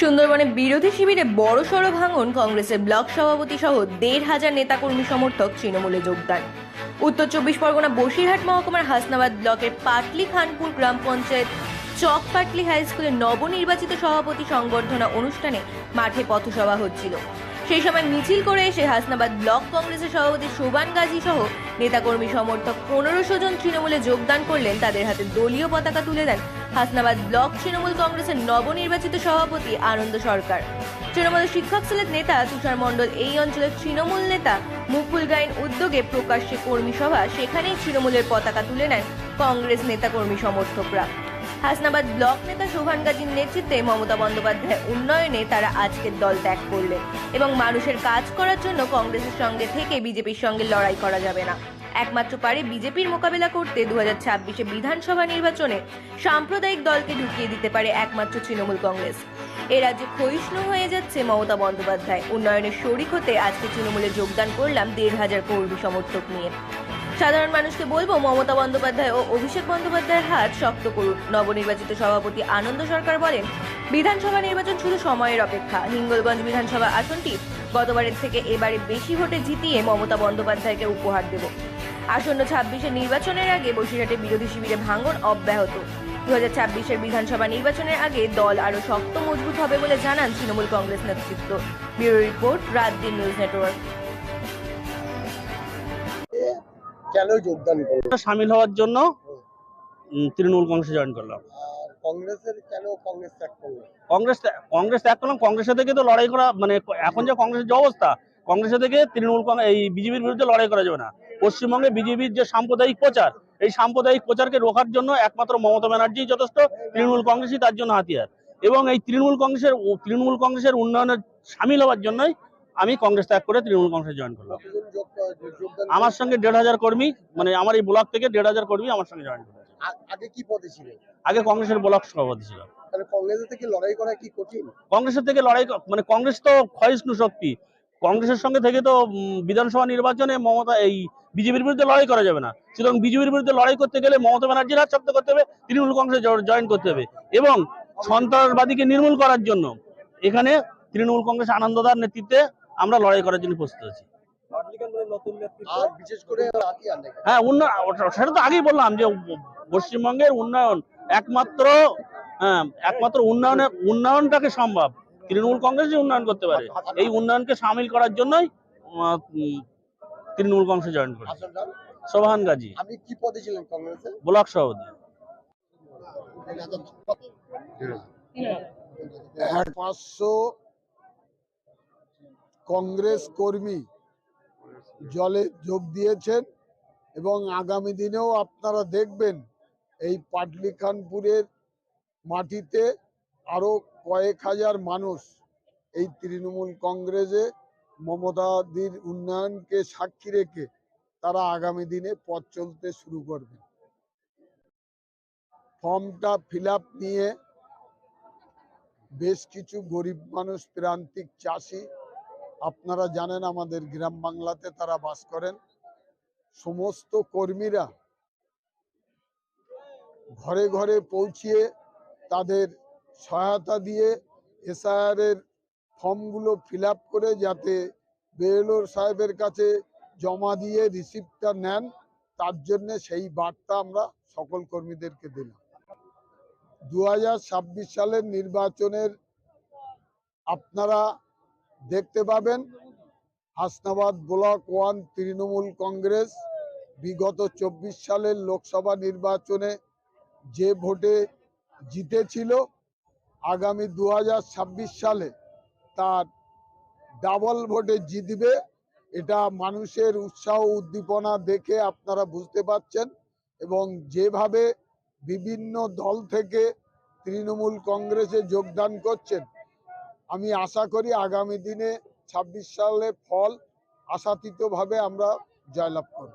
সুন্দরবনে বিরোধী শিবিরে বড় সড় ভাঙন, কংগ্রেসের ব্লক সভাপতি সহ দেড় হাজার নেতাকর্মী সমর্থক তৃণমূলে যোগদান। উত্তর চব্বিশ পরগনা বসিরহাট মহকুমার হাসনাবাদ ব্লকের পাটলি খানপুর গ্রাম পঞ্চায়েত চক পাটলি হাই স্কুলের নবনির্বাচিত সভাপতি সংবর্ধনা অনুষ্ঠানে মাঠে পথসভা হচ্ছিল। সেই সময় মিছিল করে এসে হাসনাবাদ ব্লক কংগ্রেসের সভাপতি শোভান গাজী সহ নেতাকর্মী সমর্থক পনেরোশো জন তৃণমূলে যোগদান করলেন, তাদের হাতে দলীয় পতাকা তুলে দেন হাসনাবাদ ব্লক তৃণমূল কংগ্রেসের নবনির্বাচিত সভাপতি আনন্দ সরকার। তৃণমূলের শিক্ষক সেলের নেতা তুষার মণ্ডল এই অঞ্চলের তৃণমূল নেতা মুকুল গাইন উদ্যোগে প্রকাশ্যে কর্মী সভা, সেখানেই তৃণমূলের পতাকা তুলে নেন কংগ্রেস নেতাকর্মী সমর্থকরা। হাসনাবাদ ব্লক নেতা শোভান গাজীর নেতৃত্বে মমতা বন্দ্যোপাধ্যায় উন্নয়নে তারা আজকের দল ত্যাগ করলেন এবং মানুষের কাজ করার জন্য কংগ্রেসের সঙ্গে থেকে বিজেপির সঙ্গে লড়াই করা যাবে না। একমাত্র পারে বিজেপির মোকাবেলা করতে দু হাজার ছাব্বিশে বিধানসভা নির্বাচনে সাম্প্রদায়িক দলকে ঢুকিয়ে দিতে পারে একমাত্র তৃণমূল কংগ্রেস। এ রাজ্যে ক্ষয়িষ্ণু হয়ে যাচ্ছে মমতা বন্দ্যোপাধ্যায়। উন্নয়নের শরিক হতে আজকে তৃণমূলে যোগদান করলাম দেড় হাজার কর্মী সমর্থক নিয়ে। সাধারণ মানুষকে বলব, মমতা বন্দ্যোপাধ্যায় ও অভিষেক বন্দ্যোপাধ্যায়ের হাত শক্ত করুন। নবনির্বাচিত সভাপতি আনন্দ সরকার বলেন, বিধানসভা নির্বাচন শুধু সময়ের অপেক্ষা। হিঙ্গলগঞ্জ বিধানসভা আসনটি গতবারের থেকে এবারে বেশি ভোটে জিতিয়ে মমতা বন্দ্যোপাধ্যায়কে উপহার দেব। আসন্ন ছাব্বিশের নির্বাচনের আগে বসিরহাটে বিরোধী শিবিরে ভাঙন অব্যাহত। দু হাজার ছাব্বিশের বিধানসভা নির্বাচনের আগে দল আরও শক্ত মজবুত হবে বলে জানান তৃণমূল কংগ্রেস নেতৃত্ব। ব্যুরো রিপোর্ট, রাত দিন নিউজ নেটওয়ার্ক। কেন যোগদান করলেন সামিল হওয়ার জন্য তৃণমূল কংগ্রেসে জয়েন করলাম। কংগ্রেসের কেন কংগ্রেস ত্যাগ করলেন কংগ্রেস কংগ্রেস ত্যাগ করলাম কংগ্রেসের থেকে তো লড়াই করা মানে এখন যে কংগ্রেসের যে অবস্থা কংগ্রেসের থেকে তৃণমূল এই বিজেপির বিরুদ্ধে লড়াই করা যাবে না। পশ্চিমবঙ্গে বিজেপির যে সাম্প্রদায়িক প্রচার এই সাম্প্রদায়িক প্রচারকে রোখার জন্য একমাত্র মমতা ব্যানার্জি যথেষ্ট তৃণমূল কংগ্রেসই তার জন্য হাতিয়ার। এবং এই তৃণমূল কংগ্রেসের তৃণমূল কংগ্রেসের উন্নয়নের সামিল হওয়ার জন্যই আমি কংগ্রেস ত্যাগ করে তৃণমূল কংগ্রেসে জয়েন করলাম। আমার সঙ্গে দেড় হাজার কর্মী মানে আমার এই ব্লক থেকে দেড় হাজার কর্মী আমার সঙ্গে জয়েন করেছে। আ- আগে কি পদে ছিলেন আগে কংগ্রেসের ব্লক সভাপতি ছিল কংগ্রেসের থেকে লড়াই করা কি কঠিন? কংগ্রেসের থেকে লড়াই মানে কংগ্রেস তো ক্ষয়িষ্ণু শক্তি। কংগ্রেসের সঙ্গে থেকে তো বিধানসভা নির্বাচনে মমতা এই বিজেপির বিরুদ্ধে লড়াই করা যাবে না। সুতরাং বিজেপির বিরুদ্ধে লড়াই করতে গেলে মমতা ব্যানার্জির হাত শক্ত করতে হবে তৃণমূল কংগ্রেস জয়েন করতে হবে। এবং সন্ত্রাসবাদীকে নির্মূল করার জন্য এখানে তৃণমূল কংগ্রেস আনন্দদার নেতৃত্বে আমরা লড়াই করার জন্য প্রস্তুত আছি। হ্যাঁ উন্নয়ন সেটা তো আগেই বললাম যে পশ্চিমবঙ্গের উন্নয়ন একমাত্র হ্যাঁ একমাত্র উন্নয়নের উন্নয়নটাকে সম্ভব। তৃণমূল কংগ্রেসই উন্নয়ন করতে পারে এই উন্নয়নকে সামিল করার জন্যই তৃণমূল কংগ্রেসে জয়েন করি সোহান গাজী। আপনি কি পদে ছিলেন কংগ্রেসে? ব্লক সভাপতি। পাঁচশো কংগ্রেস কর্মী জলে যোগ দিয়েছেন এবং আগামী দিনেও আপনারা দেখবেন এই পাটলি খানপুরের মাটিতে আরও কয়েক হাজার মানুষ এই তৃণমূল কংগ্রেসে মমতাদির উন্নয়নকে সাক্ষী রেখে তারা আগামী দিনে পথ চলতে শুরু করবে ফর্মটা ফিল নিয়ে বেশ কিছু গরিব মানুষ, প্রান্তিক চাষি আপনারা জানেন আমাদের গ্রাম বাংলাতে তারা বাস করেন। সমস্ত কর্মীরা ঘরে ঘরে পৌঁছিয়ে তাদের সহায়তা দিয়ে এসআইআর এর ফর্মগুলো ফিল করে যাতে বেএলওর সাহেবের কাছে জমা দিয়ে রিসিপ্টটা নেন, তার জন্য সেই বার্তা আমরা সকল কর্মীদেরকে দিলাম। দু হাজার ছাব্বিশ সালের নির্বাচনের আপনারা দেখতে পাবেন হাসনাবাদ ব্লক ওয়ান তৃণমূল কংগ্রেস। বিগত চব্বিশ সালের লোকসভা নির্বাচনে যে ভোটে জিতেছিল, আগামী দু হাজার ছাব্বিশ সালে তার ডাবল ভোটে জিতবে। এটা মানুষের উৎসাহ, উদ্দীপনা দেখে আপনারা বুঝতে পারছেন এবং যেভাবে বিভিন্ন দল থেকে তৃণমূল কংগ্রেসে যোগদান করছেন আমি আশা করি আগামী দিনে ছাব্বিশ সালে ফল আশাতীতভাবে আমরা জয়লাভ করব।